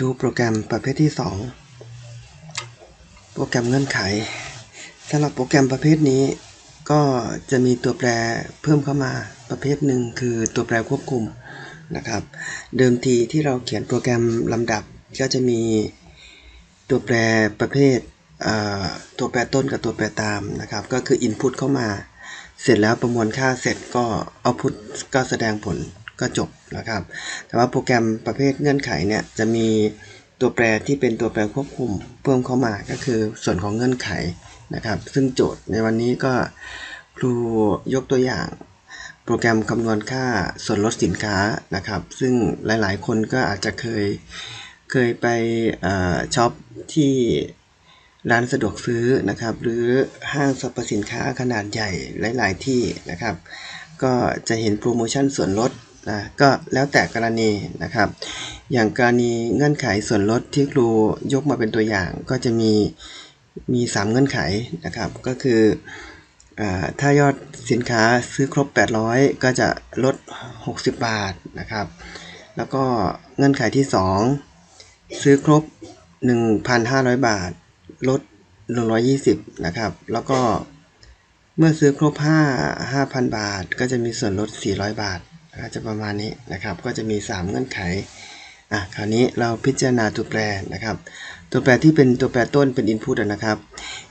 ดูโปรแกรมประเภทที่ 2 โปรแกรมเงื่อนไขสำหรับโปรแกรมประเภทนี้ ก็จะมีตัวแปรเพิ่มเข้ามาประเภทหนึ่งคือตัวแปรควบคุมนะครับ เดิมทีที่เราเขียนโปรแกรมลำดับก็จะมีตัวแปรประเภทตัวแปรต้นกับตัวแปรตามนะครับ ก็คือ Input เข้ามา เสร็จแล้วประมวลค่าเสร็จก็ Output ก็แสดงผล ก็จบนะครับ แต่ว่าโปรแกรมประเภทเงื่อนไขเนี่ยจะมีตัวแปรที่เป็นตัวแปรควบคุมเพิ่มเข้ามาก็คือส่วนของเงื่อนไขนะครับ ซึ่งโจทย์ในวันนี้ก็ครูยกตัวอย่าง โปรแกรมคำนวณค่าส่วนลดสินค้านะครับ ซึ่งหลายๆ คนก็อาจจะเคยเคยไปช็อปที่ร้านสะดวกซื้อนะครับ หรือห้างสรรพสินค้าขนาดใหญ่หลาย ๆ ที่นะครับ ก็จะเห็นโปรโมชั่นส่วนลด นะก็แล้วแต่กรณีนะครับ อย่างกรณีเงื่อนไขส่วนลดที่ครูยกมาเป็นตัวอย่างก็จะมีมี 3 เงื่อนไขนะครับ ก็คืออถ้ายอดสินค้าซื้อครบ 800 ก็จะลด 60 บาทนะครับ แล้วก็เงื่อนไขที่ 2 ซื้อครบ 1,500 บาท ลด 120 นะครับ แล้วก็เมื่อซื้อครบ 5 5,000 บาท ก็จะมีส่วนลด 400 บาท ก็จะประมาณนี้นะครับ ก็จะมี 3 เงื่อนไขอะคราวนี้เราพิจารณาตัวแปรนะครับ ตัวแปรที่เป็นตัวแปรต้นเป็น input นะครับ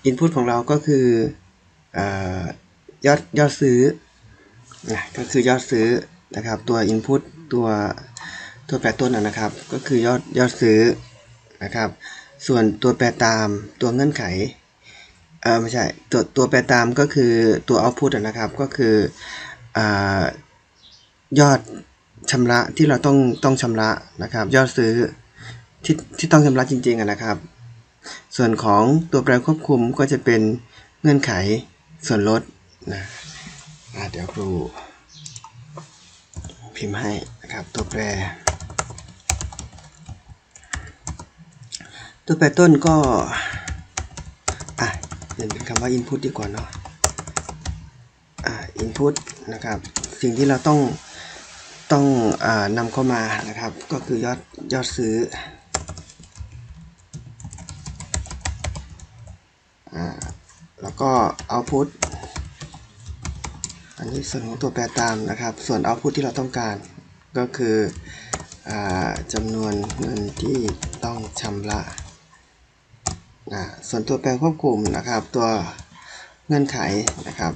input ของเราก็คืออยอดยอดซื้อนะก็คือยอดซื้อนะครับ ตัว input ตัวตัวแปรต้นนะครับ ก็คือยอดยอดซื้อนะครับ ส่วนตัวแปรตามตัวเงื่อนไขเออไม่ใช่ตัวตัวแปรตามก็คือตัว output นะครับ ก็คืออา ยอดชำระที่เราต้องต้องชำระนะครับ ยอดซื้อที่ที่ต้องชำระจริงๆนะครับ ส่วนของตัวแปรควบคุมก็จะเป็นเงื่อนไขส่วนลดนะะเดี๋ยวครู พิมพ์ให้นะครับตัวแปร ตัวแปรต้นก็อะเปลี่ยนเป็นคำว่า input ดีกว่าเนาะอ่า input นะครับ สิ่งที่เราต้อง ต้องอนำเข้ามานะครับ ก็คือยอดยอดซื้ออแล้วก็ output อันนี้ส่วนของตัวแปรตามนะครับ ส่วน output ที่เราต้องการก็คืออจำนวนเงินที่ต้องชำระส่วนตัวแปรควบคุมนะครับ ตัวเงื่อนไขนะครับ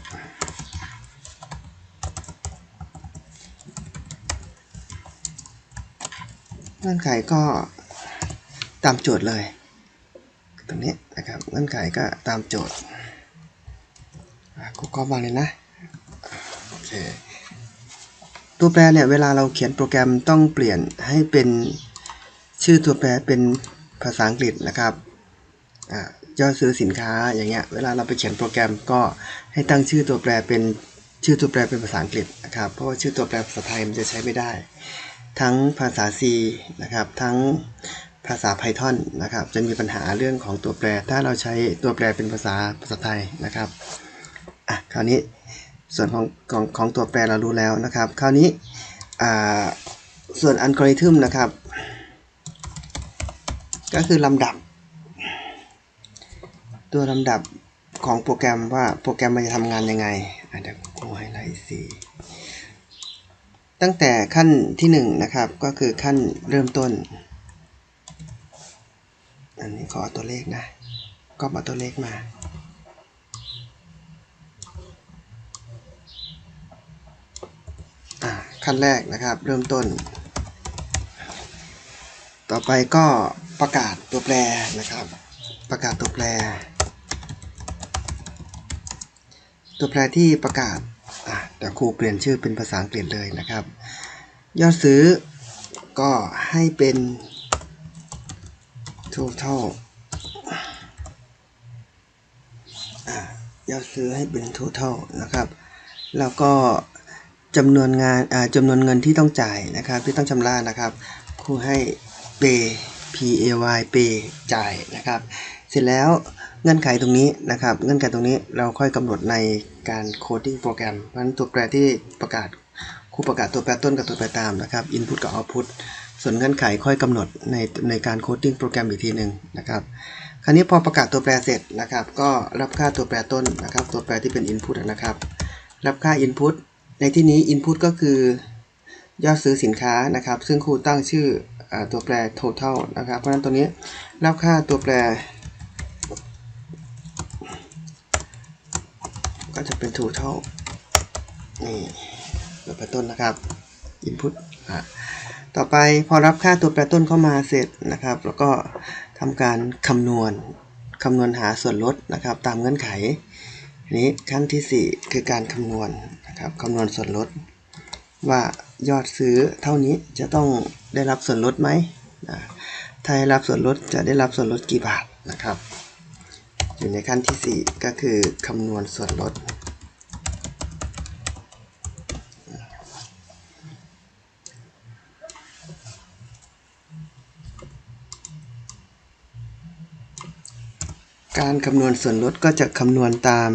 เงื่อนไขก็ตามโจทย์เลย ตรงนี้นะครับเงื่อนไขก็ตามโจทย์กูก็มาเลยนะโอเคตัวแปรเนี่ยเวลาเราเขียนโปรแกรมต้องเปลี่ยนให้เป็นชื่อตัวแปรเป็นภาษาอังกฤษนะครับอ่ายอดซื้อสินค้าอย่างเงี้ยเวลาเราไปเขียนโปรแกรมก็ให้ตั้งชื่อตัวแปรเป็นชื่อตัวแปรเป็นภาษาอังกฤษนะครับเพราะว่าชื่อตัวแปรภาษาไทยมันจะใช้ไม่ได้ ทั้งภาษา C นะครับ ทั้งภาษา Python นะครับ จะมีปัญหาเรื่องของตัวแปร ถ้าเราใช้ตัวแปรเป็นภาษาภาษาไทยนะครับ อะ คราวนี้ส่วนของของของตัวแปรเรารู้แล้วนะครับ คราวนี้อ่าส่วนอัลกอริทึมนะครับ ก็คือลำดับ ตัวลำดับของโปรแกรมว่าโปรแกรมมันจะทำงานยังไงอะเดี๋ยวครูให้ไล่สี ตั้งแต่ขั้นที่หนึ่งนะครับ ก็คือขั้นเริ่มต้น อันนี้ขอตัวเลขนะ ก็มาตัวเลขมาขั้นแรกนะครับ เริ่มต้น ต่อไปก็ประกาศตัวแปรนะครับ ประกาศตัวแปร ตัวแปรที่ประกาศ เดี๋ยวครูเปลี่ยนชื่อเป็นภาษาอังกฤษเลยนะครับ ยอดซื้อก็ให้เป็น total ยอดซื้อให้เป็น total นะครับ แล้วก็จำนวนงานจำนวนเงินที่ต้องจ่ายนะครับ ที่ต้องชำระนะครับครูให้ pay p a y pay จ่ายนะครับ เสร็จแล้วเงื่อนไขตรงนี้นะครับ เงื่อนไขตรงนี้เราค่อยกำหนดใน การโคดดิ้งโปรแกรมเพราะฉะนั้นตัวแปรที่ประกาศครูประกาศตัวแปรต้นกับตัวแปรตามนะครับ input กับ output ส่วนเงื่อนไขค่อยกำหนดในในการโคดดิ้งโปรแกรมอีกทีหนึ่งนะครับ คราวนี้พอประกาศตัวแปรเสร็จนะครับ ก็รับค่าตัวแปรต้นนะครับ ตัวแปรที่เป็น Input นะครับ รับค่า Input ในที่นี้ Input ก็คือยอดซื้อสินค้านะครับ ซึ่งครูตั้งชื่ออตัวแปร total นะครับ เพราะฉะนั้นตัวนี้รับค่าตัวแปร ก็จะเป็น total นี่ตัวแปรต้นนะครับ input อะต่อไปพอรับค่าตัวแปรต้นเข้ามาเสร็จนะครับ แล้วก็ทำการคำนวณคำนวณหาส่วนลดนะครับ ตามเงื่อนไขนนี้ขั้นที่ 4 คือการคำนวณนะครับคำนวณส่วนลด ว่ายอดซื้อเท่านี้จะต้องได้รับส่วนลดไหมนะถ้าได้รับส่วนลดจะได้รับส่วนลดกี่บาทนะครับ อยู่ในขั้นที่ 4 ก็คือคำนวณส่วนลด การคำนวณส่วนลดก็จะคำนวณตาม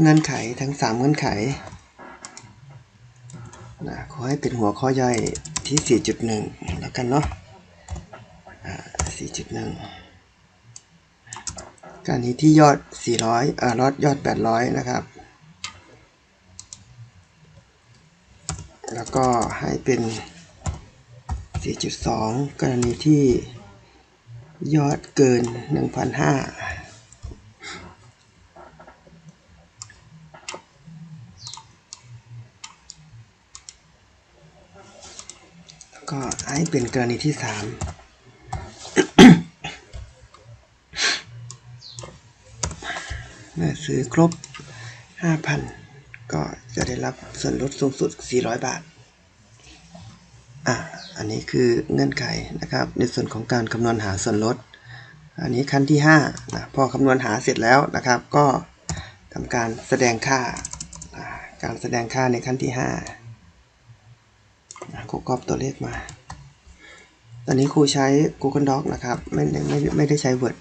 เงื่อนไขทั้ง 3 เงื่อนไขนะขอให้เป็นหัวข้อย่อยที่ 4.1 แล้วกันเนาะอ่า4.1 การนี้ที่ยอด 400อ่ารอดยอด 800 นะครับ แล้วก็ให้เป็น 4.2 กรณีที่ยอดเกิน 1,500แล้วก็ให้เป็นกรณีที่ 3 เมื่อซื้อครบ 5,000 ก็จะได้รับส่วนลดสูงสุด 400 บาท อะ อันนี้คือเงื่อนไขนะครับ ในส่วนของการคำนวณหาส่วนลด อันนี้ขั้นที่5นะพอคำนวณหาเสร็จแล้วนะครับ ก็ทำการแสดงค่า การแสดงค่าในขั้นที่5นะครูก๊อปตัวเลขมา ตอนนี้ครูใช้ Google Doc นะครับ ไม่ได้ไม่ไม่ได้ใช้ Word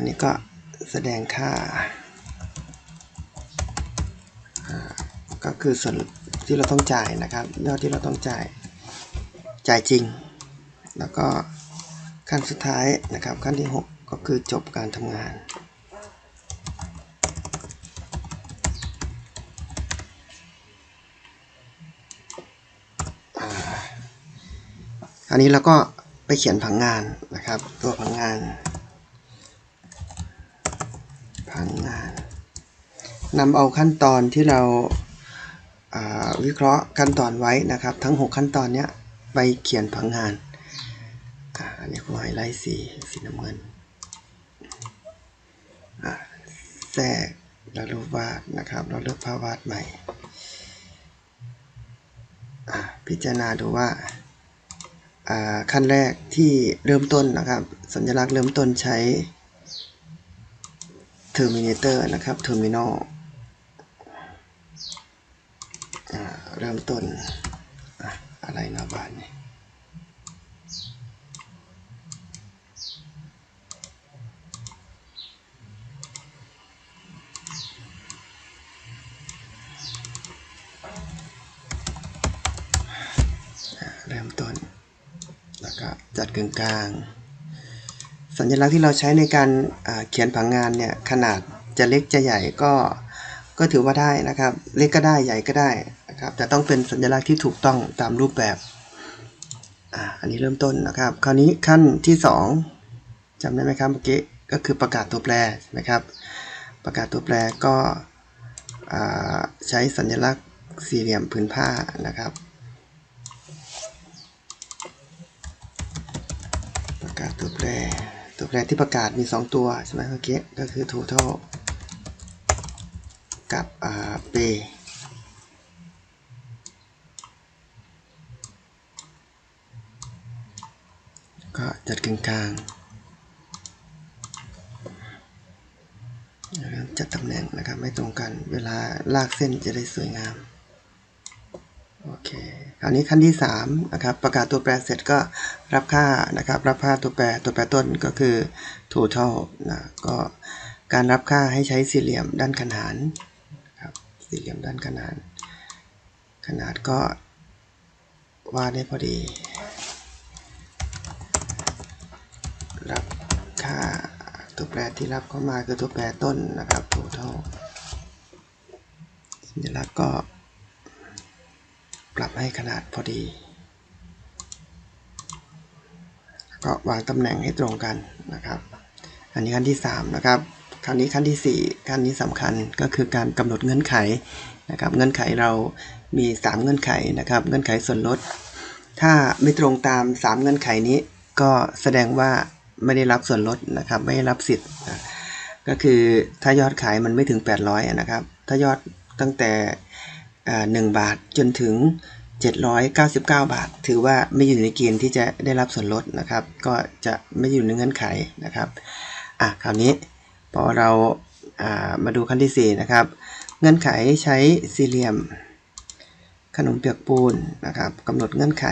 อันนี้ก็แสดงค่าอ่า ก็คือส่วนที่เราต้องจ่ายนะครับยอดที่เราต้องจ่ายจ่ายจริง แล้วก็ขั้นสุดท้ายนะครับ ขั้นที่ 6 ก็คือจบการทำงานอันนี้เราก็ไปเขียนผังงานนะครับ ตัวผังงานังงานนำเอาขั้นตอนที่เราาวิเคราะห์ขั้นตอนไว้นะครับ ทั้ง 6 ขั้นตอนเนี้ยไปเขียนผังงานอันนี้ผมไฮไลท์สีสีน้ำเงินแทรกแล้วรูปวาดนะครับ เราเลือกภาพวาดใหม่ พิจารณาดูว่าอ่าขั้นแรกที่เริ่มต้นนะครับ สัญลักษณ์เริ่มต้นใช้ Terminator นะครับ Terminal เริ่มต้นอะอะไรนะบ้านนี่เริ่มต้น แล้วก็จัดกึ่งกลาง สัญลักษณ์ที่เราใช้ในการเขียนผังงานเนี่ยขนาดจะเล็กจะใหญ่ก็ก็ถือว่าได้นะครับ เล็กก็ได้ใหญ่ก็ได้นะครับแต่ต้องเป็นสัญลักษณ์ที่ถูกต้องตามรูปแบบอ่าอันนี้เริ่มต้นนะครับ คราวนี้ขั้นที่สองจำได้ไหมครับเมื่อกี้ก็คือประกาศตัวแปรใช่ไหมครับ ประกาศตัวแปรก็ใช้สัญลักษณ์สี่เหลี่ยมผืนผ้านะครับ ประกาศตัวแปร ตัวแปรที่ประกาศมี 2 ตัวใช่ไหมเมื่อกี้ก็คือ total กับอ่า pay ก็จัดกึ่งกลางจัดตำแหน่งนะครับไม่ตรงกันเวลาลากเส้นจะได้สวยงาม โอเค คราวนี้ขั้นที่3นะครับ ประกาศตัวแปรเสร็จก็รับค่านะครับ รับค่าตัวแปรตัวแปรต้นก็คือ total นะ ก็การรับค่าให้ใช้สี่เหลี่ยมด้านขนานนะครับ สี่เหลี่ยมด้านขนาน ขนาดก็วาดได้พอดี รับค่าตัวแปรที่รับเข้ามาคือตัวแปรต้นนะครับ total สัญลักษณ์ก็ รับให้ขนาดพอดี ก็วางตำแหน่งให้ตรงกันนะครับ อันนี้ขั้นที่ 3 นะครับ คราวนี้ขั้นที่ 4 ขั้นนี้สำคัญก็คือการกำหนดเงื่อนไขนะครับ เงื่อนไขเรามี 3 เงื่อนไขนะครับ เงื่อนไขส่วนลด ถ้าไม่ตรงตาม 3 เงื่อนไขนี้ ก็แสดงว่าไม่ได้รับส่วนลดนะครับ ไม่ได้รับสิทธิ์ ก็คือถ้ายอดขายมันไม่ถึง 800อะนะครับ ถ้ายอดตั้งแต่ 1 บาทจนถึง 799 บาท ถือว่าไม่อยู่ในเกณฑ์ที่จะได้รับส่วนลดนะครับ ก็จะไม่อยู่ในเงื่อนไขนะครับอะคราวนี้พอเราามาดูขั้นที่ 4 นะครับ เงื่อนไขใช้สี่เหลี่ยม ขนมเปียกปูนนะครับกำหนดเงื่อนไข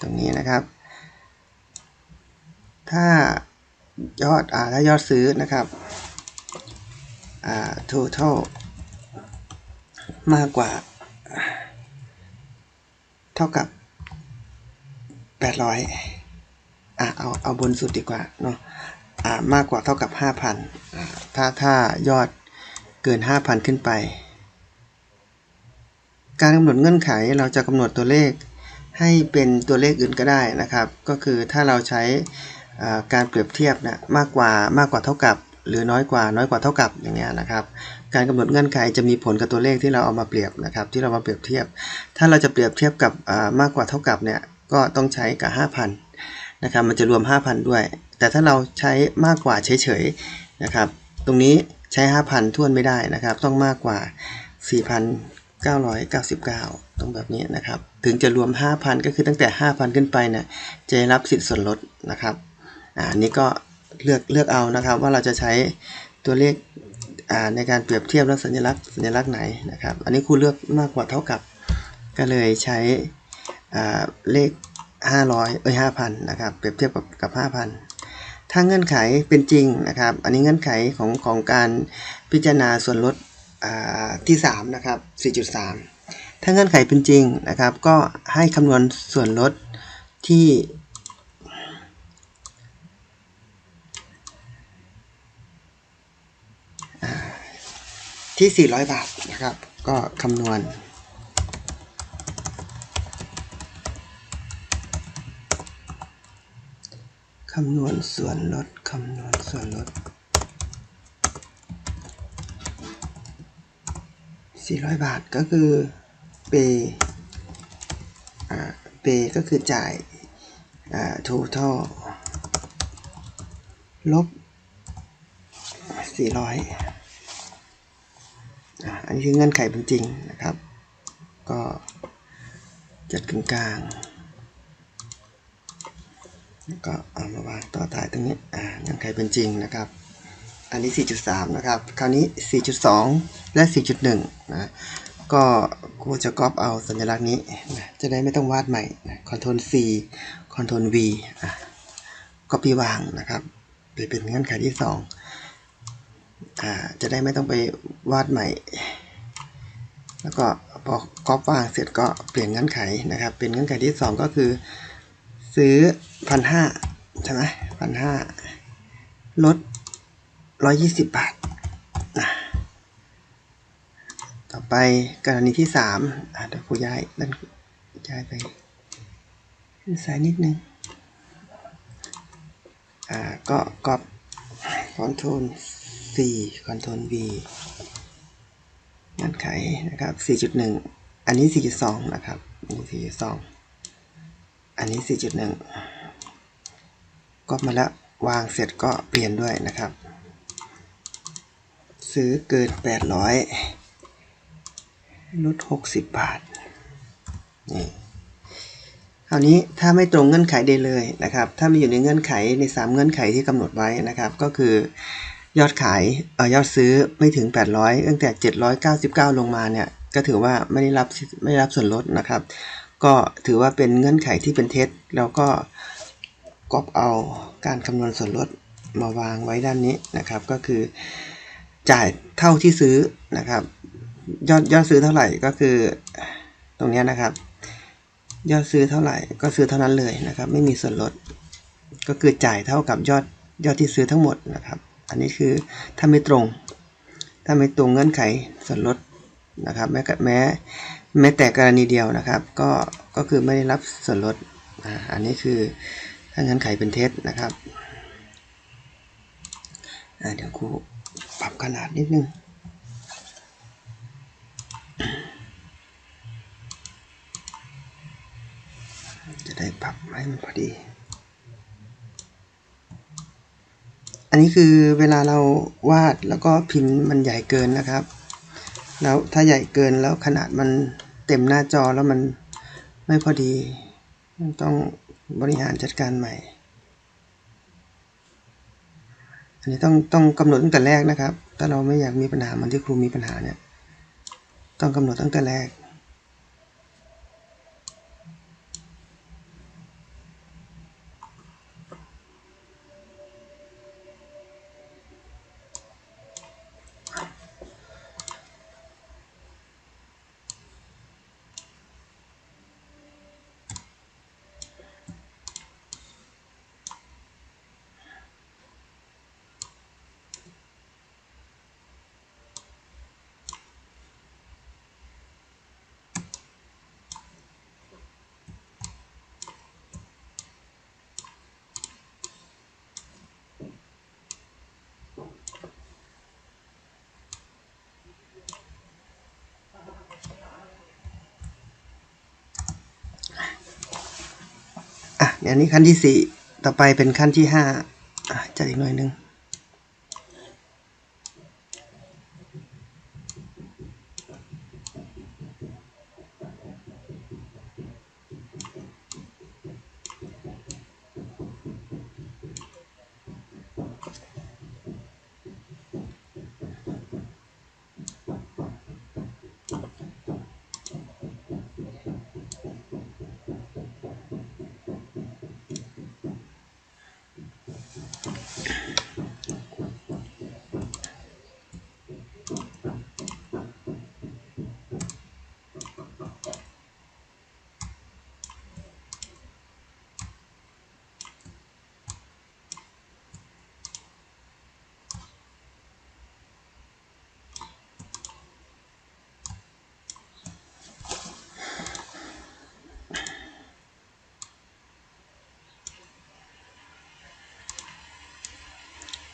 ตรงนี้นะครับ ถ้ายอดอ่าถ้ายอดซื้อนะครับอ่า total มากกว่า เท่ากับ800อะเอาเอาบนสุดดีกว่าเนาะอ่ามากกว่าเท่ากับ5,000อ่าถ้าถ้ายอดเกิน5,000ขึ้นไป การกำหนดเงื่อนไขเราจะกำหนดตัวเลขให้เป็นตัวเลขอื่นก็ได้นะครับ ก็คือถ้าเราใช้การเปรียบเทียบนะมากกว่ามากกว่าเท่ากับ หรือน้อยกว่าน้อยกว่าเท่ากับอย่างเงี้ยนะครับการกำหนดเงื่อนไขจะมีผลกับตัวเลขที่เราเอามาเปรียบนะครับที่เรามาเปรียบเทียบ ถ้าเราจะเปรียบเทียบกับมากกว่าเท่ากับเนี่ยก็ต้องใช้กับ 5,000นะครับมันจะรวม 5,000 ด้วย แต่ถ้าเราใช้มากกว่าเฉยๆนะครับตรงนี้ใช้ 5,000ท้วนไม่ได้นะครับต้องมากกว่า 4,999ตรงแบบนี้นะครับถึงจะรวม 5,000 ก็คือตั้งแต่ 5,000 ขึ้นไปเนี่ยจะรับสิทธิ์ส่วนลดนะครับอ่าอันนี้ก็ เลือกเลือกเอานะครับ ว่าเราจะใช้ตัวเลขในการเปรียบเทียบและสัญลักษณ์สัญลักษณ์ไหนนะครับ อันนี้ครูเลือกมากกว่าเท่ากับ ก็เลยใช้เลข 500เอ้ย5,000นะครับเปรียบเทียบกับกับ 5,000 ถ้าเงื่อนไขเป็นจริงนะครับ อันนี้เงื่อนไขของของการพิจารณาส่วนลดที่3นะครับ4.3 ถ้าเงื่อนไขเป็นจริงนะครับ ก็ให้คำนวณส่วนลดที่ ที่ 400 บาทนะครับ ก็คำนวณ คำนวณส่วนลดคำนวณส่วนลด 400 บาทก็คือเปอ่าเปก็คือจ่ายอ่า total ลบ 400 อันนี้คือเงื่อนไขเป็นจริงนะครับ ก็จัดกึ่งกลางแล้วก็เอามาวางต่อท้ายตรงนี้อ่าเงื่อนไขเป็นจริงนะครับ อันนี้ 4.3 นะครับ คราวนี้ 4.2 และ 4.1 นะ ก็ครูจะก๊อปเอาสัญลักษณ์นี้นะจะได้ไม่ต้องวาดใหม่นะ Ctrl C Ctrl V อะ copy วางนะครับไปเป็นเงื่อนไขที่ 2 อ่าจะได้ไม่ต้องไปวาดใหม่ แล้วก็พอก๊อปวางเสร็จก็เปลี่ยนเงื่อนไขนะครับ เป็นเงื่อนไขที่ 2 ก็คือ ซื้อพันห้าใช่ไหมพันห้าลดร้อยยี่สิบบาทนะต่อไปกรณีที่สามอะเดี๋ยวครูย้ายด้านย้ายไปด้านซ้ายนิดนึงอ่าก็ก๊อบคอนโทรล C คอนโทรล V เงื่อนไขนะครับ 4.1 อันนี้ 4.2 นะครับอันนี้4.2 อันนี้ 4.1 ก็มาแล้ววางเสร็จก็เปลี่ยนด้วยนะครับ ซื้อเกิน 800ลด60 บาท นี่คราวนี้ถ้าไม่ตรงเงื่อนไขใดเลยนะครับ ถ้ามีอยู่ในเงื่อนไขใน 3 เงื่อนไขที่กำหนดไว้นะครับ ก็คือ ยอดขายเอ่อยอดซื้อไม่ถึง 800 ตั้งแต่ 799 ลงมาเนี่ยก็ถือว่าไม่ได้รับไม่ได้รับส่วนลดนะครับ ก็ถือว่าเป็นเงื่อนไขที่เป็นเท็จแล้วก็ก๊อปเอาการคำนวณส่วนลดมาวางไว้ด้านนี้นะครับ ก็คือจ่ายเท่าที่ซื้อนะครับ ยอดยอดซื้อเท่าไหร่ก็คือตรงนี้นะครับ ยอดซื้อเท่าไหร่ก็ซื้อเท่านั้นเลยนะครับ ไม่มีส่วนลดก็คือจ่ายเท่ากับยอดยอดที่ซื้อทั้งหมดนะครับ อันนี้คือถ้าไม่ตรง ถ้าไม่ตรงเงื่อนไขส่วนลดนะครับแม้แม้แม้แต่กรณีเดียวนะครับ ก็ก็คือไม่ได้รับส่วนลดอันนี้คือถ้าเงื่อนไขเป็นเท็จนะครับเดี๋ยวครูปรับขนาดนิดนึงจะได้ปรับให้มันพอดี อันนี้คือเวลาเราวาดแล้วก็พิมพ์มันใหญ่เกินนะครับ แล้วถ้าใหญ่เกินแล้วขนาดมันเต็มหน้าจอแล้วมันไม่พอดี มันต้องบริหารจัดการใหม่ อันนี้ต้องต้องกำหนดตั้งแต่แรกนะครับ ถ้าเราไม่อยากมีปัญหาเหมันที่ครูมีปัญหาเนี่ย ต้องกำหนดตั้งแต่แรก อะเดี๋ยวนี้ขั้นที่สี่ต่อไปเป็นขั้นที่ห้าอะจัดอีกหน่อยหนึง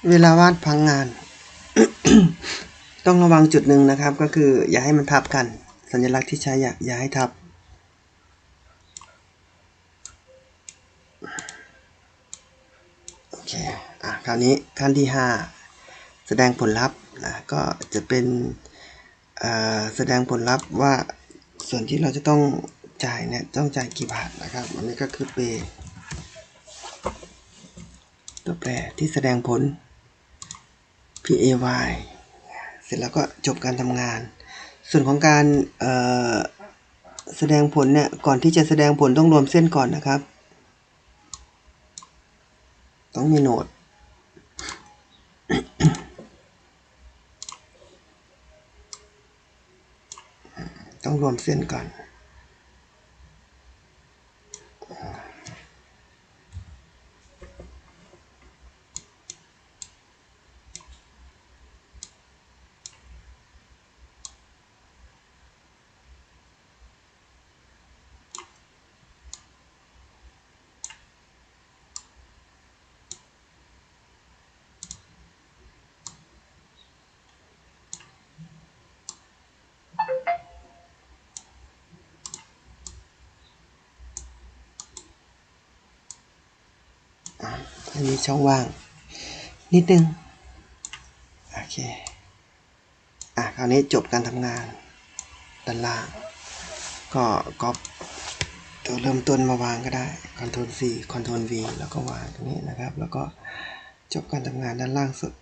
เวลาวาดพังงาน ต้องระวังจุดหนึ่งนะครับ ก็คือ อย่าให้มันทับกัน สัญลักษณ์ที่ใช้อย่าอย่าให้ทับ โอเค อะ คราวนี้ขั้นที่ 5 แสดงผลลัพธ์นะก็จะเป็นแสดงผลลัพธ์ว่าส่วนที่เราจะต้องจ่ายเนี่ยต้องจ่ายกี่บาทนะครับอันนี้ก็คือเปตัวแปรที่แสดงผล PAY เสร็จแล้วก็จบการทำงาน ส่วนของการแสดงผลเนี่ย ก่อนที่จะแสดงผลต้องรวมเส้นก่อนนะครับ ต้องมีโน้ตต้องรวมเส้นก่อน อันนี้ช่องว่าง นิดนึง โอเค อะ คราวนี้จบการทำงานด้านล่าง ก็ก๊อปตัวเริ่มต้นมาวางก็ได้ Ctrl C Ctrl V แล้วก็วางตรงนี้นะครับ แล้วก็จบการทำงานด้านล่างสุด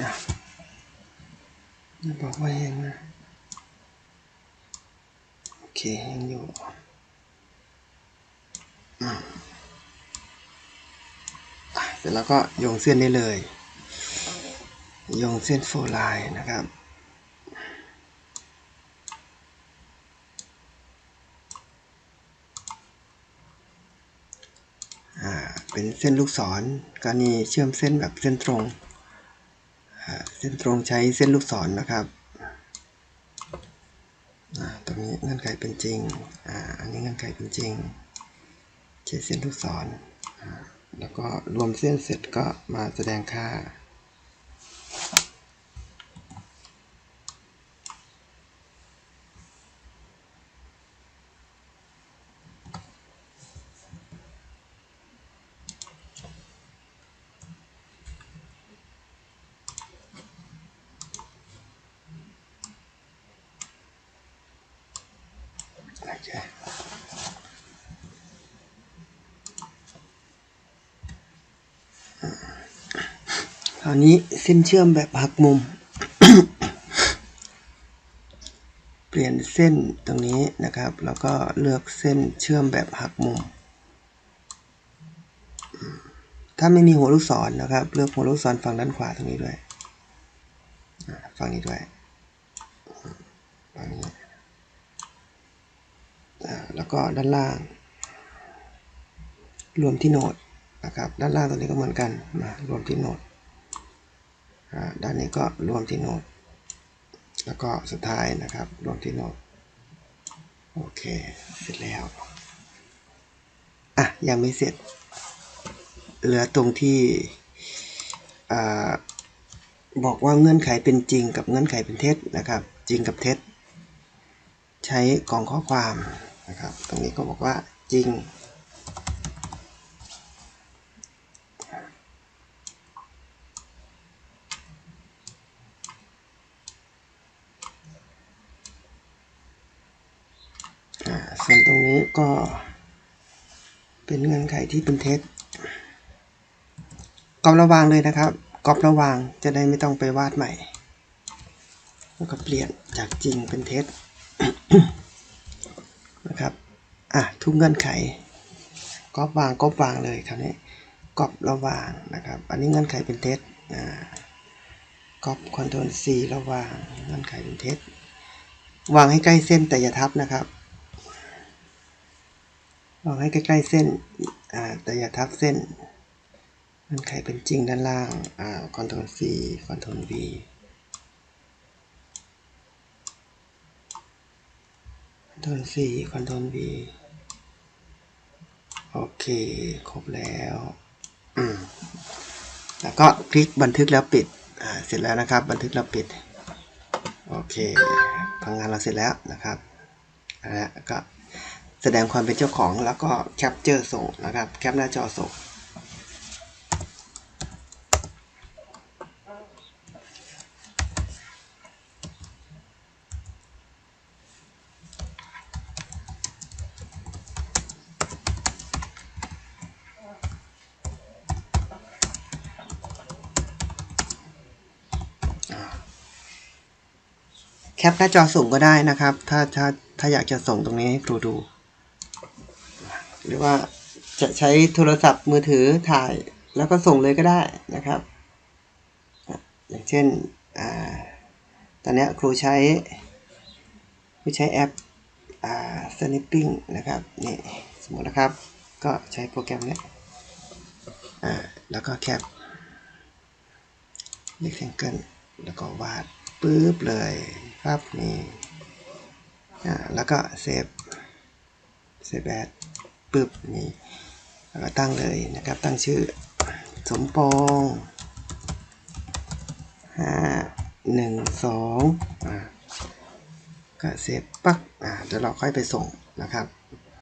อะอย่าบอกว่าแห้งนะ โอเคแห้งอยู่เสร็จแล้วก็โยงเส้นได้เลย โยงเส้นโฟร์ไลน์นะครับอ่าเป็นเส้นลูกศรกรณีเชื่อมเส้นแบบเส้นตรง ส้นตรงใช้เส้นลูกศรนะครับตรงนี้เงื่อนไขเป็นจริงออันนี้เงื่อนไขเป็นจริงใช้เส้นลูกศรแล้วก็รวมเส้นเสร็จก็มาแสดงค่า โอเคคราวนี้เส้นเชื่อมแบบหักมุม เปลี่ยนเส้นตรงนี้นะครับ แล้วก็เลือกเส้นเชื่อมแบบหักมุม ถ้าไม่มีหัวลูกศรนะครับ เลือกหัวลูกศรฝั่งด้านขวาตรงนี้ด้วยฝั่งนี้ด้วยฝั่งนี้ แล้วก็ด้านล่าง รวมที่โหนดนะครับด้านล่างตรงนี้ก็เหมือนกันมารวมที่โหนดด้านนี้ก็รวมที่โหนดแล้วก็สุดท้ายนะครับ รวมที่โหนดโอเค เสร็จแล้วอะยังไม่เสร็จ เหลือตรงที่บอกว่าเงื่อนไขเป็นจริงกับเงื่อนไขเป็นเท็จนะครับ จริงกับเท็จ ใช้กล่องข้อความนะครับ ตรงนี้ก็บอกว่าจริง ส่วนตรงนี้ก็เป็นเงื่อนไขที่เป็นเท็จกรอบระวางเลยนะครับกรอบระวางจะได้ไม่ต้องไปวาดใหม่ แล้วก็เปลี่ยนจากจริงเป็นเท็จ นะครับ อะ ทุกเงื่อนไขก๊อปวางก๊อปวางเลยคราวนี้ก๊อประวางนะครับ อันนี้เงื่อนไขเป็นเท็จอ่าก๊อปคอนโทรล C ระวางเงื่อนไขเป็นเท็จวางให้ใกล้เส้นแต่อย่าทับนะครับ วางให้ใกล้ๆเส้นอ่าแต่อย่าทับเส้นเงื่อนไขเป็นจริงด้านล่างอ่าคอนโทรล C คอนโทรล V คอนโทรล C คอนโทรล V โอเค ครบแล้วแล้วก็คลิกบันทึกแล้วปิด อ่า เสร็จแล้วนะครับ บันทึกแล้วปิด โอเคพังงานเราเสร็จแล้วนะครับแล้วก็แสดงความเป็นเจ้าของแล้วก็แคปเจอร์ส่งนะครับ แคปหน้าจอส่ง หน้าจอส่งก็ได้นะครับ ถ้าถ้าถ้าอยากจะส่งตรงนี้ให้ครูดู หรือว่าจะใช้โทรศัพท์มือถือถ่ายแล้วก็ส่งเลยก็ได้นะครับ อย่างเช่นอ่าตอนนี้ครูใช้ครูใช้แอปอ่า Snapping นะครับนี่สมมตินะครับ ก็ใช้โปรแกรมนี้อ่าแล้วก็แคป rectangle แล้วก็วาดปุ๊บเลย ครับนี่อ่าแล้วก็เซฟเซฟแอดปึ๊บนี่แล้วก็ตั้งเลยนะครับตั้งชื่อสมปองห้าหนึ่งสองอ่าก็เซฟปักอ่าเดี๋ยวเราค่อยไปส่งนะครับ